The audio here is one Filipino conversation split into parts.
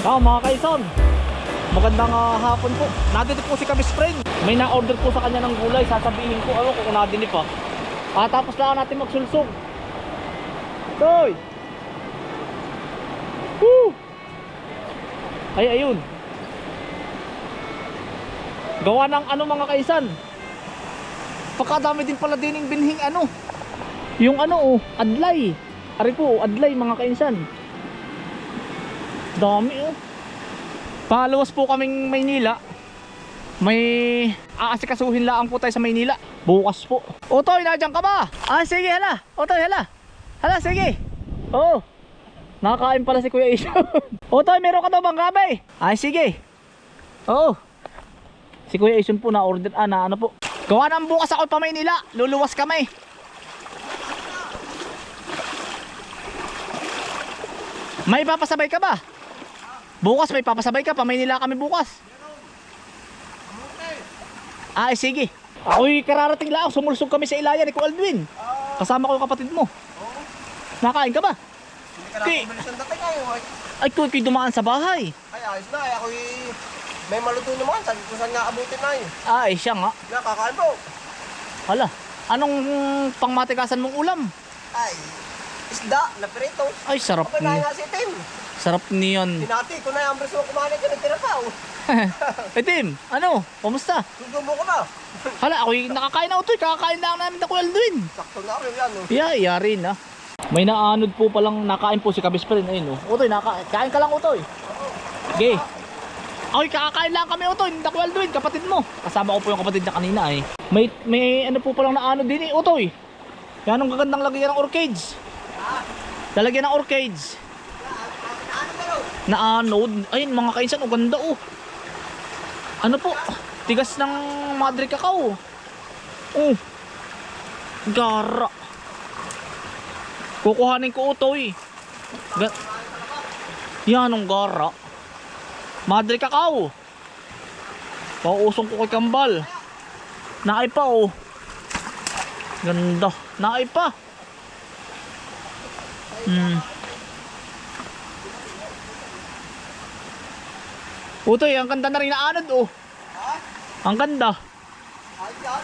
Ah, mga kaison. Magandang ah, hapon po. Nandito po si Kabis Friend. May na-order po sa kanya ng gulay. Sasabihin ko, ano kung nadinip pa. Ah, tapos lang natin magsulsog. Toy! Woo! Ay, ayun. Gawa ng ano mga kaisan. Pagkadami din pala dining binhing ano. Yung ano oh, adlay. Ari po, adlay mga kainsan. Dami oh. Palawas po kaming Maynila. May aasikasuhin lang po tayo sa Maynila. Bukas po. Otoy, nandiyan ka ba? Ah, sige, hala. Otoy, hala. Hala, sige. Oo. Nakakain pala si Kuya Isyo. Otoy, meron ka daw bang gabi? Ay, sige. Oo. Si Kuya Isun po na order ah, na ano po. Gawa ng bukas ako pa Maynila. Luluwas kami. May papasabay ka ba? Bukas may papasabay ka pa Maynila kami bukas. Ay sige. Ako'y kararating lang, sumulsog kami sa Ilaya ni Kuya Aldwin. Kasama ko yung kapatid mo. Nakain ka ba? Hindi ka Ki- nakapabilis ang dating ay. Ay, kuy dumaan sa bahay. ay ayos na. Ay, ako'y may maluto naman. Sabi ko saan nga abutin na eh. Ay, siya nga. Nakakain po. Hala, anong pangmatikasan mong ulam? Ay, isda na prito. Ay, sarap Kapag ni, nga si Tim. sarap niyan. Tinati ko na yung breso kumain ka nagtira pa. Oh. Eh, Tim, ano? Kumusta? Susubo ko na. Hala, ako'y nakakain na ito. Kakain lang namin na Kuya Aldwin. Sakto na rin yan. Oh. Yeah, yari na. May naanod po palang nakain po si Kabis pa rin. Ayun, oh. Utoy, nakain. Kain ka lang, Utoy. Okay. Ay, kakain lang kami, Utoy. Hindi Kuya Aldwin, kapatid mo. Kasama ko po yung kapatid niya kanina, eh. May, may ano po palang naanod din, eh, Utoy. Yan ang gagandang lagyan ng orchids. Lalagyan ng orchids. Naanod. Ayun, mga kainsan, ang ganda, oh. Ano po? Tigas ng madre cacao. Oh. Gara. Kukuhanin ko utoy. Ga Yan ang gara. Madre cacao. Pauusong ko kay Kambal. Naay pa oh. Ganda. Naay pa. Hmm. Utoy, ang ganda na rin na anod oh. Ang ganda. Ay, yan.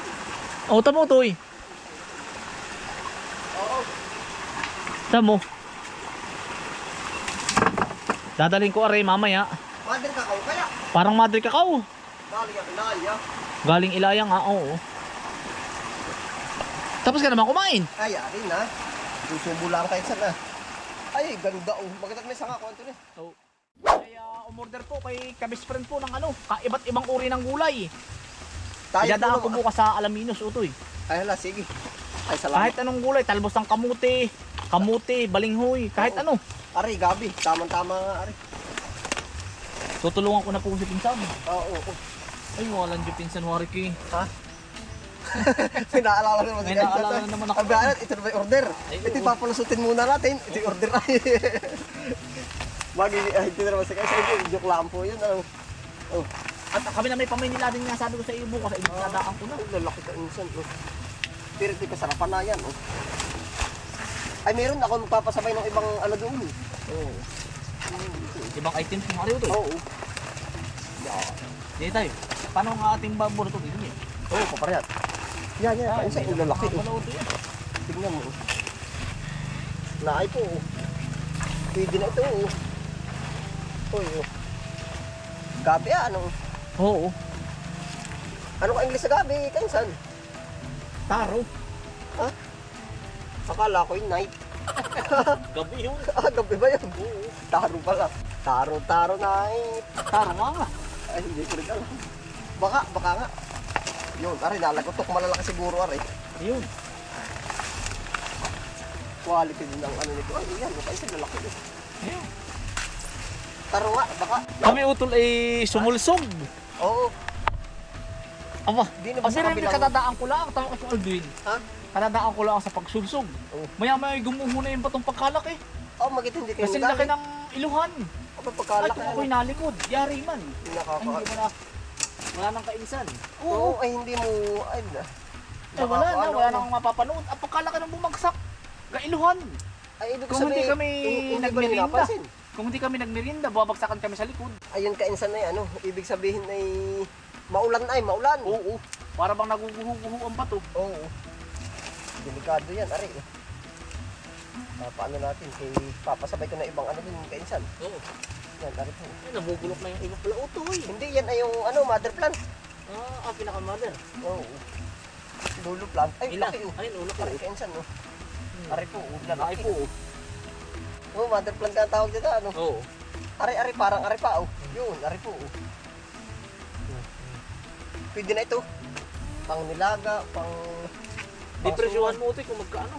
Oh, tamo utoy. Oo. Tamo. Dadaling ko aray mamaya. Mother ka kau kaya. Parang madre cacao. Dali ang inaya. Galing Ilaya nga, oo. Tapos ka naman kumain. Ay, ari na. Susubo lang kayo sana. Ay, ganda oh. Bakit may sanga ko ito eh. So, kaya umorder po kay kabis friend po ng ano, kaiba't ibang uri ng gulay. Tayo Dadaan ko po. bukas sa Alaminos, utoy. Ay, hala, sige. Ay, salamat. Kahit anong gulay, talbos ng kamuti, kamuti, balinghoy, kahit Oo. ano. Ari, gabi. Tamang-tama nga, ari. Tutulungan ko na po si Pinsan. Oo, oo, oo. Ay, walang di Pinsan Wariki. Ha? May naalala naman May naalala naman ako. Sabi alat, ito na ba order? Ay, ito papalusutin muna natin. Ito yung order ay. Bagi, hindi na naman si Kainsan. Hindi, Joke lang po yun. Ano? Oh, At kami na may pamaynila din nga sabi ko sa iyo bukas, ay dadaan ko na. ang lalaki ka insan. Oh. Pero ito kasarapan na yan. Oh. Ay, meron ako magpapasabay ng ibang ano doon. Oo. Ibang items ng ariyo to. Oo. Dito tayo. Paano ang ating babor to? Dito niya. Oo, oh, paparehas. Yan, yan. Kainsan, ang lalaki. Oh. Tingnan mo. oh. Naay po. oh. Pwede na ito. Oh. Uy, oh. Gabi ah, ano? Oo. Ano ka English sa gabi, kansan? Taro. Akala ko yung night. Gabi yun. Ah, gabi ba yun? Taro pala. Taro, taro night. Taro nga. Ay, hindi ko rin alam. Baka, baka nga. Yun, ari, nalagotok malalaki siguro, ari. Ayun. Quality din ng ano nito. Ay, yan, mukha isa, lalaki din. Ayun. Taro nga, baka. Kami utol ay sumulsog. Oo. Aba, Di na ba ang sa kabilang- kadadaan ko lang. Tama ko Aldwin. Ha? Kadadaan ko lang sa pagsulsog. Oo. Maya maya gumuho na yung batong pagkalaki. Oh, magit hindi kayo Kasi laki ng iluhan. Ano Ay, pagkalaki kung ako'y nalikod. Yari man. Ay, nakaka... hindi mo na. Wala nang kainsan. Oo, ay hindi mo... Ay. Eh, wala na. Wala ano. nang mapapanood. Ang pagkalaki ng bumagsak. Kailuhan. Ay, ibig Kung hindi sabihin, kami hin- hindi ba? Kung hindi kami nagmerienda, babagsakan kami sa likod. Ayun kainsan na ano, ibig sabihin ay maulan ay, maulan. Oo. Para bang naguguho-guho ang bato. Oo. Delikado yan, ari. Ah, paano natin? Kay papasabay ko na ibang ano din kainsan. Oo. Ay, nabubulok na yung iba pala. Utoy. Hindi yan ay yung ano, mother plant. Ah, ang pinaka-mother. Oo. Dulo plant. Ay, Ila. laki oh. Ayun, ulo Ari ko. kainsan oh. Hmm. Ari po, oh. Laki lalaki po. oh. Oh, mother plant ka ang tawag dito ano. Oo. Ari, ari, parang ari pa oh. Yun, ari po oh. Pwede na ito. Pang nilaga, pang... Depresyuhan mo, Utoy, kung magkaano.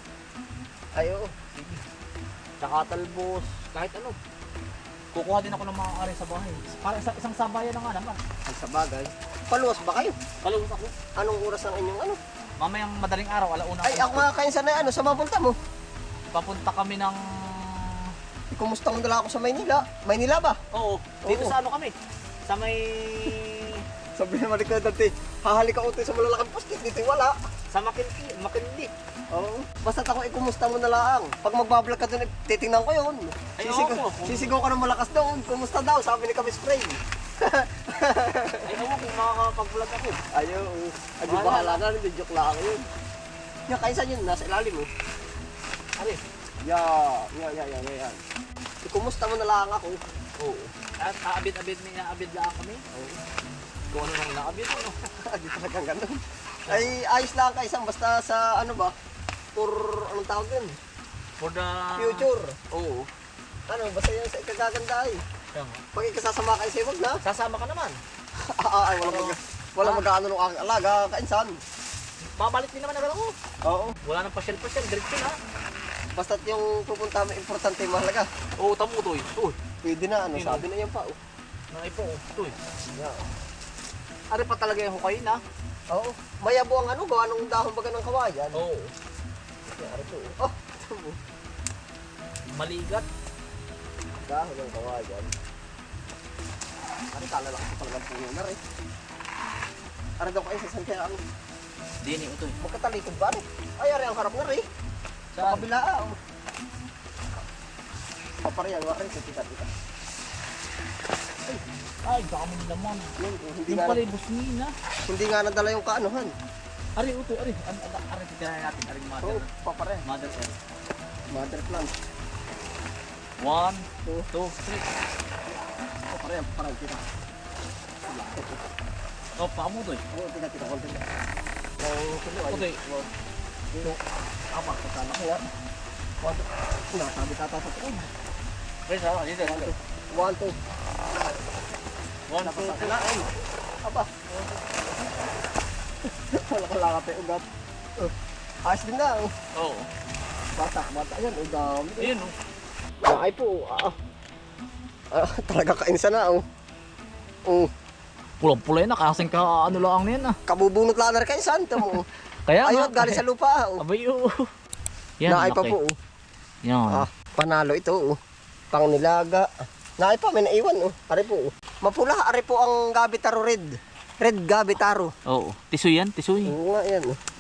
Ay, oo. Tsaka talbos, kahit ano. Kukuha din ako ng mga ari sa bahay. Para sa isang sabayan na nga naman. Ay, sa bagay. Paluwas ba kayo? Kalungkot ako. Anong oras ang inyong ano? Mamayang madaling araw, alauna Ay, ako mga kainsan na ano, sa mapunta mo. Papunta kami ng... Kumusta mo nila ako sa Maynila? Maynila ba? Oo, dito Oo. sa ano kami? Sa may... Sabi naman ikaw dati, hahali ka utoy sa malalaking postit, dito wala. sa Makindi. Makindi. Oo. Basta ako, eh, kumusta mo na lang. Pag magbablog ka doon, eh, titingnan ko yun. Ay, Sisigaw, oo. sisigaw ka ng malakas doon. Kumusta daw? Sabi ni Kami Spray. Ay, ewan kung makakapag-vlog ako. Ayaw. Ay, di bahala na. Hindi joke lang yun. Yung kainsan yun, nasa ilalim eh. Ari. Yeah, yeah, yeah, yeah, yeah. Eh, kumusta mo na lang ako? Oo. At aabid-abid may naabid lang kami. Oo. Kung ano nang naabid, ano? Di talagang ganun. Ay, ayos lang kaisang basta sa ano ba? For, anong tawag yun? For the... Future. Oo. Ano, basta yan sa ikagaganda ay. Tama. Pag ikasasama kayo sa wag na. Sasama ka naman. Ah, ay, wala mag wala mag-ano ng aking alaga, kainsan. Babalik din naman agad ako. Oo. Wala nang pasyal-pasyal. Diretso na. Basta yung pupunta mo, importante, mahalaga. Oo, tamo to eh. Uy. Pwede na, ano, sabi na yan pa. Oh. Naipo. Uy. Yeah. Ari pa talaga yung hukay na. Oo. Mayabo ang ano, gawa ng dahon baga ng kawayan. Oo. Oh, ito mo. Maligat. Dahon ng kawayan. Ano, talalaki ko talagang puno na rin. Ano daw kayo sa Santiago? Dini ito eh. Magkatalikod ba rin? Ay, ari ang harap na rin. Sa Saan? kabila, ah. oh. Papariyan, wala rin sa tika-tika. Ay, dami hindi, Yung nga, pala yung busnina. hindi nga nadala yung kaanuhan. Ari, uto, ari. Ari, ari, ari, titirahin natin. Ari, Oo, mother. oh, papariyan. Mother L. Mother plant. One, Oo. two, three. Papariyan, parang kita. Oh, pamo to eh. Oo, tika-tika, konti na. Ang tuloy, ay. Okay. Oo. Ito, apa, kasala ko yan. One, two. Sinasabi tata sa tukod. Guys, ah, dito. One, two. One, two, three. Aba. Wala ka lang ate, ugat. Oh. Ayos din na, oh. Oo. Bata, bata yan, oh, dami. Ayun, oh. Nakay po, ah. Ah, talaga kainsa na, oh. Oh, Pulang-pulay na, kasing ka, ano lang yan ah. kabubunot lang na rin kainsan, ito mo. Kaya Ayun, galing sa lupa, oh. Abay, oo. Yan, Nakay pa po, oh. Yan. Ah, panalo ito, oh. Pang nilaga. Nakay pa, may naiwan, oh. Ari po, oh. Mapula, ari po ang Gabitaro Red. Red Gabitaro. Oo. Tisoy yan, tisoy. Oo nga, yan, oh.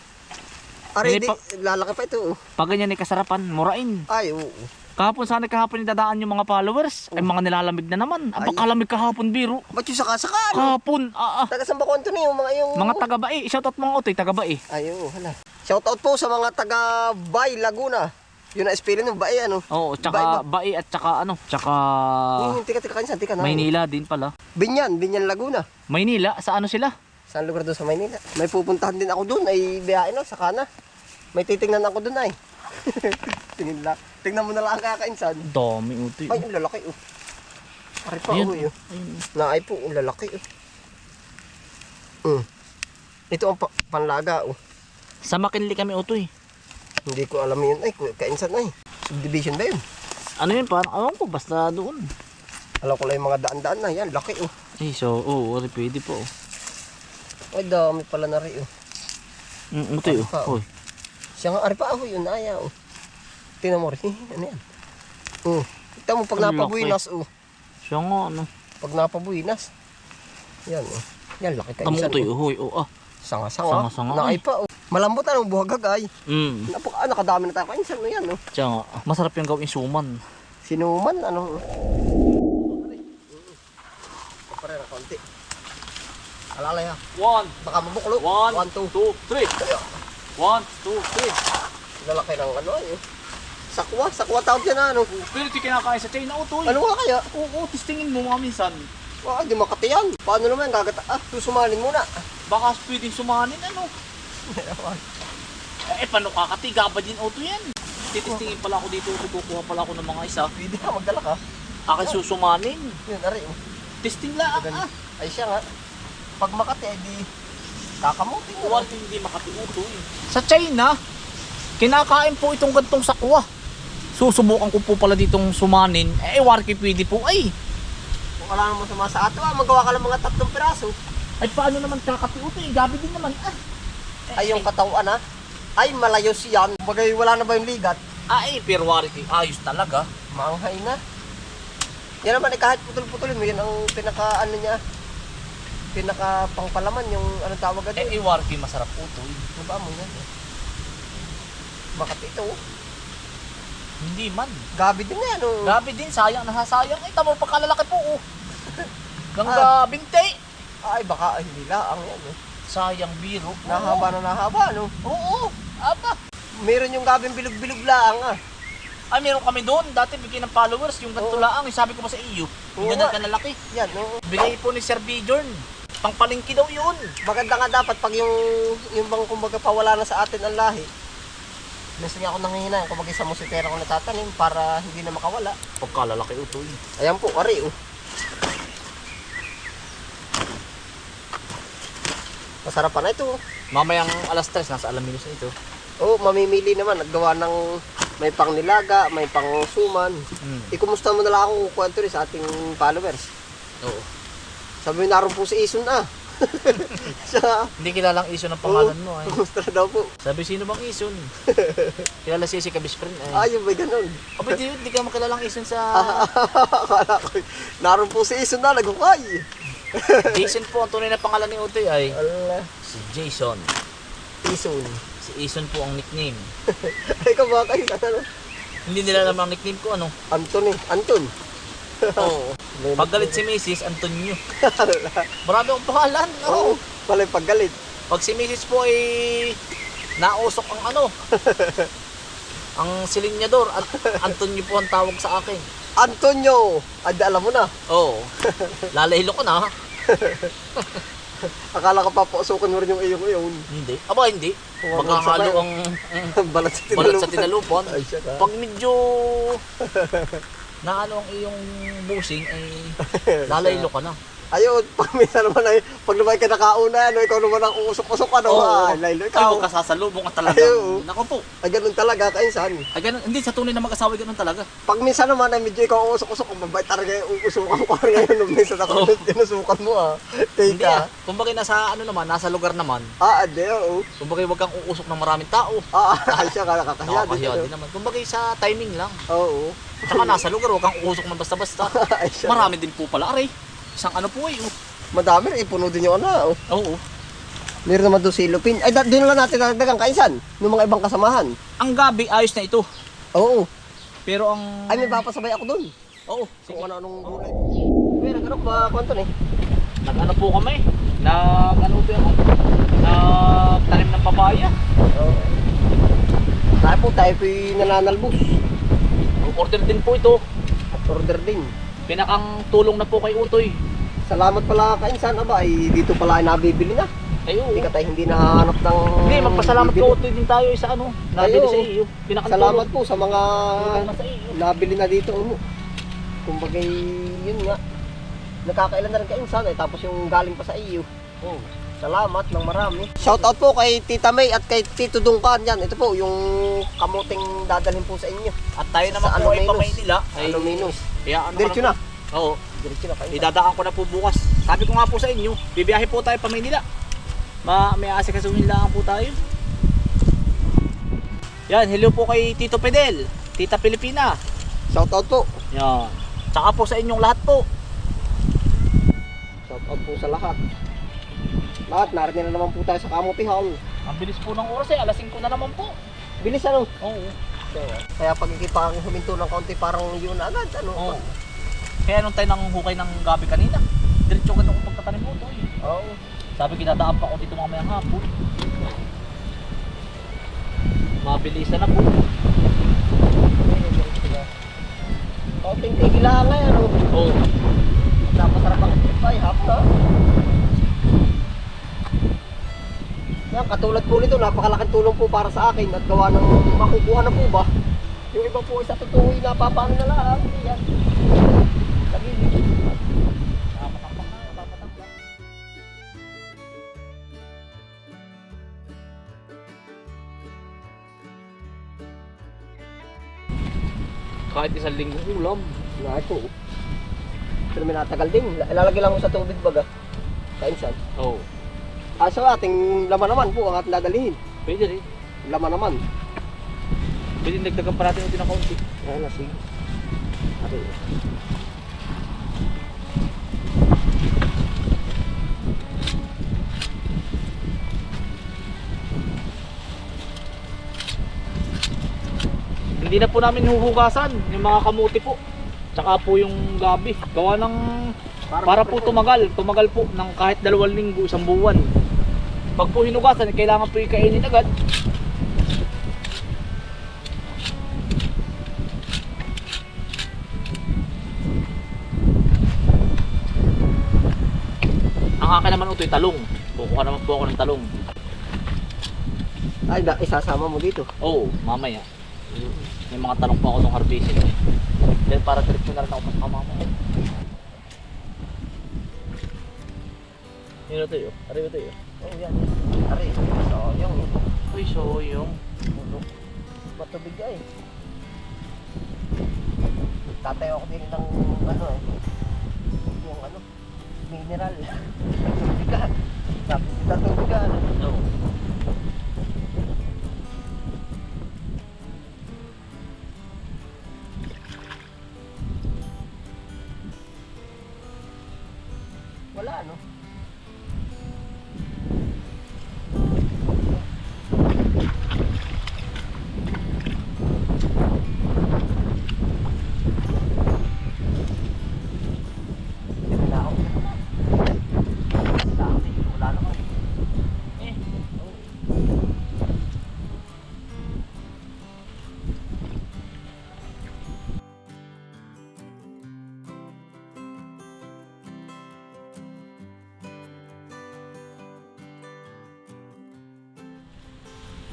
Ari, May di, pa- lalaki pa ito, oh. Pag ganyan ay kasarapan, murain. Ay, oo. Kahapon sana kahapon dadaan yung mga followers. Ay mga nilalamig na naman. Ang Ay. pagkalamig kahapon biro. Ba't yung saka-saka, ano? Kahapon, ah, ah. Taga saan ba konto na yung mga yung... Mga taga-bae. Shoutout mga otoy, taga-bae. Ayo, hala. Shoutout po sa mga taga Bay, Laguna. Yun na spelling ng Bay, ano? Oo, Bae tsaka bae at tsaka ano, tsaka Hmm, tika, tika, kansan, tika na. Maynila din pala. Binyan, Binyan, Laguna. Maynila, sa ano sila? Saan lugar doon sa Maynila? May pupuntahan din ako doon, ay biyahe no, sa kana. May titingnan ako doon ay. Tingin la. Tingnan mo na lang ang kakainsan. Dami utoy. Ay, ang lalaki oh. Pare pa Ayun, oh, yun. Ayun. Naay po, ang lalaki oh. Mm. Ito ang pa- panlaga oh. Sa Makinli kami utoy. Hindi ko alam yun ay, kainsan ay. Subdivision ba yun? Ano yun, parang awan ko, basta doon. Alam ko lang yung mga daan-daan na yan, laki oh. Eh, so, oo, oh, pwede po. Ay, dami pala na rin oh. Mm, utoy, oh. oh? Siya nga, ari pa ako yun, aya oh. Tingnan mo rin, ano yan? Oh, ito mo pag napabuinas oh. Siya nga, ano. Pag napabuinas. Yan oh. Yan, laki Tamo kainsan utoy, oh. uhoy, oh, ah. Sanga-sanga. Sanga-sanga, Naay pa oh. Malambot ano, buhagagay. Mm, Napaka, ah, nakadami na tayo kainsan no yan oh. siya nga. Masarap yung gawing suman. Sinuman, ano. pa rin ang konti. Alalay ha. One, Baka mabuklo. one, One, two. two, three. One, two, three. Lalaki ng ano eh. Sakwa. Sakwa tawag yan ano. Pero ito kinakain sa China, Utoy. Ano nga kaya? Oo, testingin mo mga minsan. Wah, di makati yan. Paano naman? Gagata. Ah, susumalin muna. Baka pwedeng sumanin, ano? Eh, paano kakatiga ba din auto yan? Titistingin pala ako dito, kukuha pala ako ng mga isa. Pwede ka, magdala ka. Akin susumanin. Yun, ari. Testing lang Ganun. ah. Ay siya nga. Pag makati, eh di kakamuti mo. Huwag hindi makatiuto eh. Sa China, kinakain po itong gantong sakwa. Susubukan ko po pala ditong sumanin. Eh, warki pwede po. Ay, Kung wala naman sama sa ato, ah, magawa ka lang mga tatlong piraso. ay paano naman kakatiuto eh? Gabi din naman. Ah, Ay, yung katawan ah. Ay, malayos yan. Bagay, wala na ba yung ligat? ay, pero warki, ayos talaga. Maanghay na. Yan naman, eh, kahit putol-putulin mo, yan ang pinaka, ano niya, pinaka pangpalaman, yung anong tawag agad Eh, yun. eh warki masarap uto eh. Ano ba mo yan? Makati ito, oh. Hindi man. gabi din yan, oh. Gabi din, sayang, nasasayang. Ay, tamo pagkalalaki po oh. Ah. Gangga binte. Ay, baka, hindi laang yan, oh. Sayang biro. Nahaba na nahaba, no? Oo, aba. Meron yung gabing bilog-bilog laang, ah. Ay, meron kami doon. Dati bigyan ng followers. Yung ganito Oo. laang. Yung sabi ko pa sa iyo. Oo Yung ganyan ka nalaki. Yan, no? Bigay po ni Sir Bjorn. Pangpalingki daw yun. Maganda nga dapat pag yung yung bang kumbaga pawala na sa atin ang lahi. Minsan nga ako nanghihina, kumbaga sa musitera ko natatanim para hindi na makawala. Pagkalalaki utoy. Ayan po, ari oh. Masarap pa na ito. oh. Mamayang alas 3, nasa Alaminos na ito. Oh, mamimili naman. Naggawa ng may pang nilaga, may pang suman. Hmm. Ikumusta mo na lang ako kwento rin sa ating followers. Oo. Sabi naroon po si Ison ah. sa, Hindi kilalang Ison ang pangalan mo. Ay. kumusta na daw po. Sabi, sino bang Ison? Kilala siya si Kabis Friend. Ah, Ay. yung may ganun. Aba, di, di ka makilalang Ison sa... Akala ko, naroon po si Ison na, nagukay. Jason po ang tunay na pangalan ni Utoy ay Allah, si Jason. Ison. Si Ison po ang nickname. Ay, kabakay ka ano? Hindi nila alam ang nickname ko, ano? Anton eh, Anton. Oo. Pag galit si Mrs. Antonio. Marami akong pangalan. Oo, Oo. pala yung paggalit. Pag si Mrs. po ay nausok ang ano, ang silinyador, An- Antonio po ang tawag sa akin. Antonio! Adi, alam mo na. Oo. Lalaylo ko na. Akala ko papausukan mo rin yung iyong iyon. Hindi. Aba, hindi. Maghahalo magsabay. ang Balat sa tinalupan. balat sa tinalupan. Ay. Pag medyo na ano ang iyong busing ay lalaylo ka na. Ayun, pag minsan naman ay, pag lumay ka nakauna, ano, ikaw naman ang uusok-usok, ano, Oo. ay, laylo, Ikaw ikaw. kasasalubong ka talaga. Ayaw. Nako po. Ay, ganun talaga, kainsan. Ay, ganun, hindi sa tunay na mag-asawa ganun talaga. Pag minsan naman ay medyo ikaw uusok-usok, kung mabait talaga yung uusukan ko ngayon, nung minsan ako, Oo. tinusukan mo ah. Hindi ah. Teka. Kumbaga nasa ano naman, nasa lugar naman. Ah, ade, oo. Kumbaga wag kang uusok ng maraming tao. Ah, ay siya, nakakahiya Nakakahiya din. din naman. Kumbaga sa timing lang. Oo. Tsaka nasa lugar, wag kang uusok ng basta-basta. Ay, siya. Marami din po pala, aray. Isang ano po eh. oh. Madami rin, ipuno din yung ano. oh. Oo. Meron naman doon si Lupin. Ay, doon lang natin dagdagan kainsan. Yung mga ibang kasamahan. Ang gabi, ayos na ito. Oo. Pero ang... Ay, may papasabay ako doon. Oo. Kung ano-anong gulay. Pero ganun ba, kwento ni? Nag-ano po kami. Nag... Ano po ako? Nag-tanim ng papaya. Oo. Tayo po, tayo po yung nananalbos. Order din po ito. At order din. Pinakang tulong na po kay Utoy. Salamat pala kainsan, aba, ay dito pala ay nabibili na. Ay, oo. Hindi ka tayo hindi nahanap ng... Hindi, magpasalamat bibili. ko Utoy din tayo sa ano. Nabili Ayo. sa iyo. Pinakang Salamat tulong. po sa mga Tulong na sa iyo. nabili na dito. Ano. Kumbaga, yun nga. Nakakailan na rin kainsan, eh, tapos yung galing pa sa iyo. Oo. Salamat ng marami. Shoutout po kay Tita May at kay Tito Dungkan yan. Ito po yung kamuting dadalhin po sa inyo. At tayo naman Sa po ay pamay nila. Ay, Aluminos. Kaya ano Diretso na. Oo. Diretso na kayo. Idadaan ko na po bukas. Sabi ko nga po sa inyo, bibiyahe po tayo pa Maynila. Ma may asikasuhin lang po tayo. Yan, hello po kay Tito Pedel, Tita Pilipina. Shoutout po. Yan. Tsaka po sa inyong lahat po. Shoutout po sa lahat. Lahat, narinig na naman po tayo sa Kamuti Hall. Ang bilis po ng oras eh, alas 5 na naman po. Bilis ano? Oo. Kaya pag ikipang huminto ng konti parang yun na agad. Ano? Oo. Kaya nung tayo nang hukay ng gabi kanina, diretso ka kung pagtatanim mo to. Oo. Sabi kinadaan pa ako dito mamayang hapon. Mabilisan na po. Konting tigil lang nga yan. oh. Oo. Napasarap ang ay hapon ha. Yan, katulad po nito, napakalaking tulong po para sa akin at gawa ng makukuha na po ba. Yung iba po sa totoo ay napapano na lang. Yan. Kahit isang linggo ulam. Nga po. Pero may natagal din. Ilalagay lang ko sa tubig baga. Kainsan. Oo. Ah, so ating laman naman po ang ating dadalhin. Pwede rin. Laman naman. Pwede nagdagan pa natin ito ng kaunti. Ayan na, sige. Ari. Hindi na po namin huhugasan yung mga kamuti po. Tsaka po yung gabi. Gawa ng para po tumagal. Tumagal po ng kahit dalawang linggo, isang buwan. Pag po hinugasan, kailangan po ikainin agad. Ang akin naman ito talong. Kukuha naman po ako ng talong. Ay, da, isasama mo dito. Oo, mamaya. May mga tanong pa ako ng harvesting. Eh. Dahil para diretso na rin ako sa kamama. Yun na tayo. Ari ba tayo? Oh, yan. Ari. So, yung Uy, so yung... Bulok. Matubig ka eh. Tatayo ako din ng ano eh. Yung ano, mineral.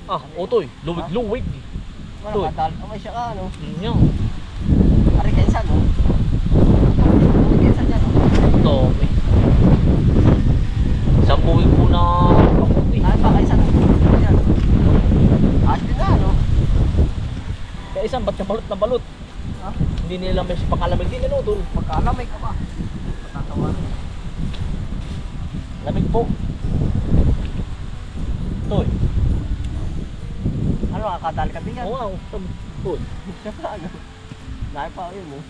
Ah, otoy. Luwig-luwig. Ano, Uy. kadal. Okay siya ka, ano. Mm, yan. Ari kaysa, no? Ari kaysa dyan, no? Ito. eh. Isang buwig po na kamuti. Ay, pa kaysa, no? Din na, no? Kaya isang ba't balot na balot? Ha? Hindi nila may pakalamig din ano doon. Pagkalamay ka pa. Matatawanan. Lamig po. Toy. Ano, kakadali ka din yan? Oo oh. Toy. ano? Dahil pa yun, no?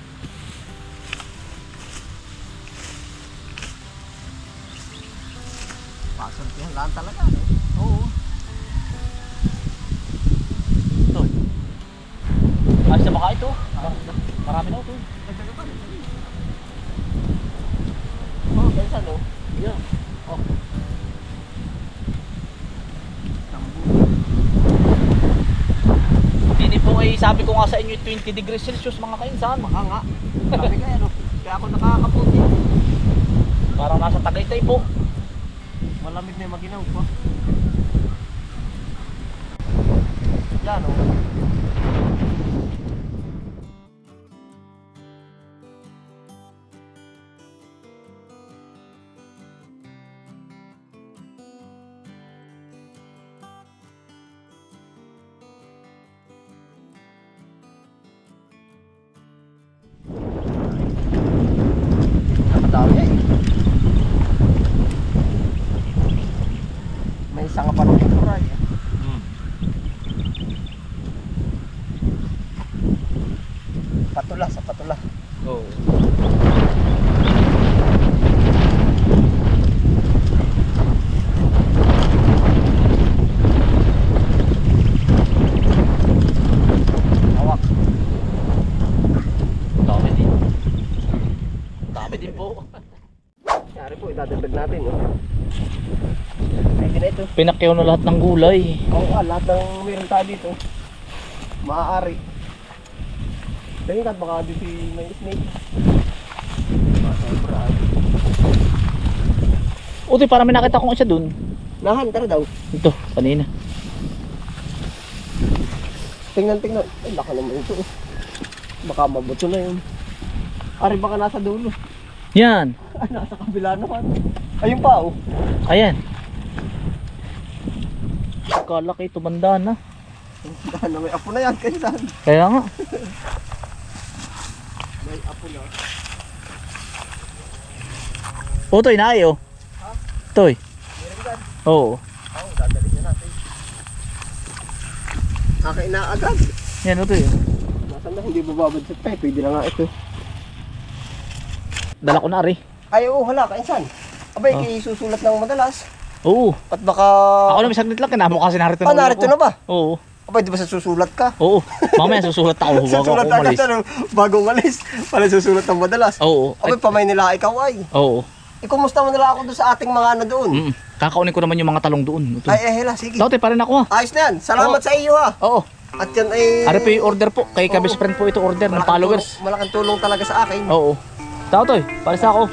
Pasok yan lang talaga, no? Oo. Toy. Ayos na baka ito. Marami na ito. Oh, kaysa, no? Yeah. Oh. Po sabi ko nga sa inyo 20 degrees Celsius mga kainsan. Baka nga. Sabi ka, no? Kaya ako nakakaputi. Parang nasa Tagaytay po. Malamig na yung maginaw ko. Yan, no? Pinakyaw na lahat ng gulay. Oo nga, lahat ng meron tayo dito. Maaari. Dahil nga, baka dito may snake. Masobra. Utoy, para may nakita kong isa dun. Nahan, tara daw. Ito, kanina. Tingnan, tingnan. Ay, laka naman ito. oh. Baka mabuto na yun. Ari, baka nasa dulo. Yan. Ay, nasa kabila naman. Ayun pa, oh. Ayan. Kalaki, tumanda na. Dahan na may apo na yan, kailan? Kaya nga. May apo na. Utoy, naayo. Toy. Meron dyan. Oo. Oo, oh, dadalhin na natin. Kakain na agad. Yan, Utoy. Nasaan na, hindi bababadsit pa eh. Pwede na nga ito. Dala ko na, Ari. Ay, oo, hala, kainsan. Abay, Oh. oh. susulat ng madalas. Oo. At baka... Ako naman saglit lang, kinamo kasi narito Ah, narito na ba? Oo. Abay, di ba sa susulat ka? Oo. Mamaya susulat ako bago susulat ako umalis. ano? Bago umalis. Pala susulat ng madalas. Oo. Ay, Abay, pamay nila ikaw ay. Oo. Eh, kumusta mo nila ako doon sa ating mga ano doon? Mm. Kakaunin ko naman yung mga talong doon. Utoy. Ay, eh, hela, sige. Dati pa rin ako ha. Ayos na yan. Salamat Oo. sa iyo ha. Oo. At yan ay... Ari po yung order po. Kay Kabis friend po ito order ng followers. tulong- Malaking tulong talaga sa akin. Oo. Tao to eh. Paris ako.